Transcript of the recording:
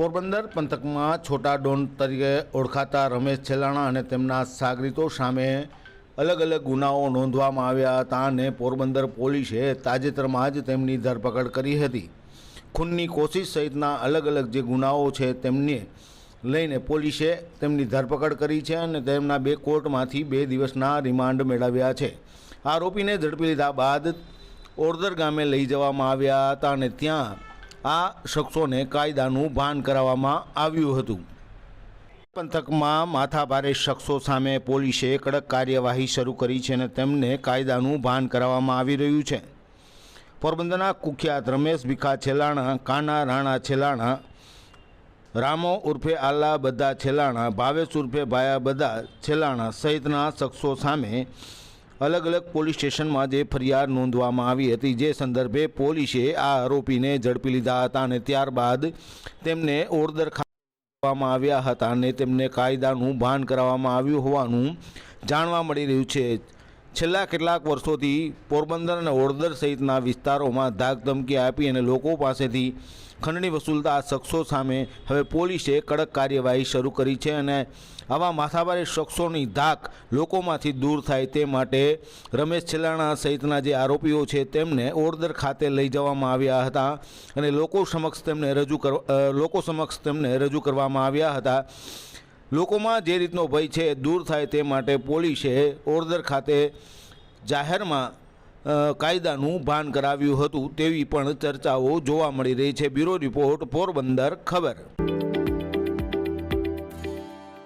પોરબંદર પંથકમાં છોટા ડોન તરીકે ઓળખાતા રમેશ છેલાણા અને તેમના સાગરીતો સામે અલગ અલગ ગુનાઓ નોંધવામાં આવ્યા હતા અને પોરબંદર પોલીસે તાજેતરમાં જ તેમની ધરપકડ કરી હતી. ખૂનની કોશિશ સહિતના અલગ અલગ જે ગુનાઓ છે તેમને લઈને પોલીસે તેમની ધરપકડ કરી છે અને તેમના બે કોર્ટમાંથી બે દિવસના રિમાન્ડ મેળવ્યા છે. આરોપીને ઝડપી લીધા બાદ ઓરદર ગામે લઈ જવામાં આવ્યા હતા અને ત્યાં આ શખ્સોને કાયદાનું ભાન કરાવવામાં આવ્યું હતું. પંથકમાં માથાભારે શખ્સો સામે પોલીસે કડક કાર્યવાહી શરૂ કરી છે અને તેમને કાયદાનું ભાન કરાવવામાં આવી રહ્યું છે. પોરબંદરના કુખ્યાત રમેશ ભીખા છેલાણા, કાના રાણા છેલાણા, રામો ઉર્ફે આલ્લા બધા છેલાણા, ભાવેશ ઉર્ફે ભાયા બધા છેલાણા સહિતના શખ્સો સામે અલગ અલગ પોલીસ સ્ટેશનમાં જે ફરિયાદ નોંધવામાં આવી હતી, જે સંદર્ભે પોલીસે આ આરોપીને ઝડપી લીધા હતા અને ત્યારબાદ તેમને ઓરદર કરવામાં આવ્યા હતા અને તેમને કાયદાનું ભાન કરાવવામાં આવ્યું હોવાનું જાણવા મળી રહ્યું છે. છેલ્લા કેટલાક વર્ષોથી પોરબંદર અને ઓરદર સહિતના વિસ્તારોમાં ધાકધમકી આપી અને લોકો પાસેથી ખંડણી વસૂલતા આ શખ્સો સામે હવે પોલીસે કડક કાર્યવાહી શરૂ કરી છે અને આવા માથાભારે શખ્સોની ધાક લોકોમાંથી દૂર થાય તે માટે રમેશ છેલાણા સહિતના જે આરોપીઓ છે તેમને ઓરદર ખાતે લઈ જવામાં આવ્યા હતા અને લોકો સમક્ષ તેમને રજૂ કર અ, લોકો સમક્ષ તેમને રજૂ કરવામાં આવ્યા હતા. લોકોમાં જે રીતનો ભય છે, દૂર થાય તે માટે પોલીસે ઓરદર ખાતે જાહેરમાં કાયદાનું ભાન કરાવ્યું હતું તેવી પણ ચર્ચાઓ જોવા મળી રહી છે. બ્યુરો રિપોર્ટ પોરબંદર ખબર.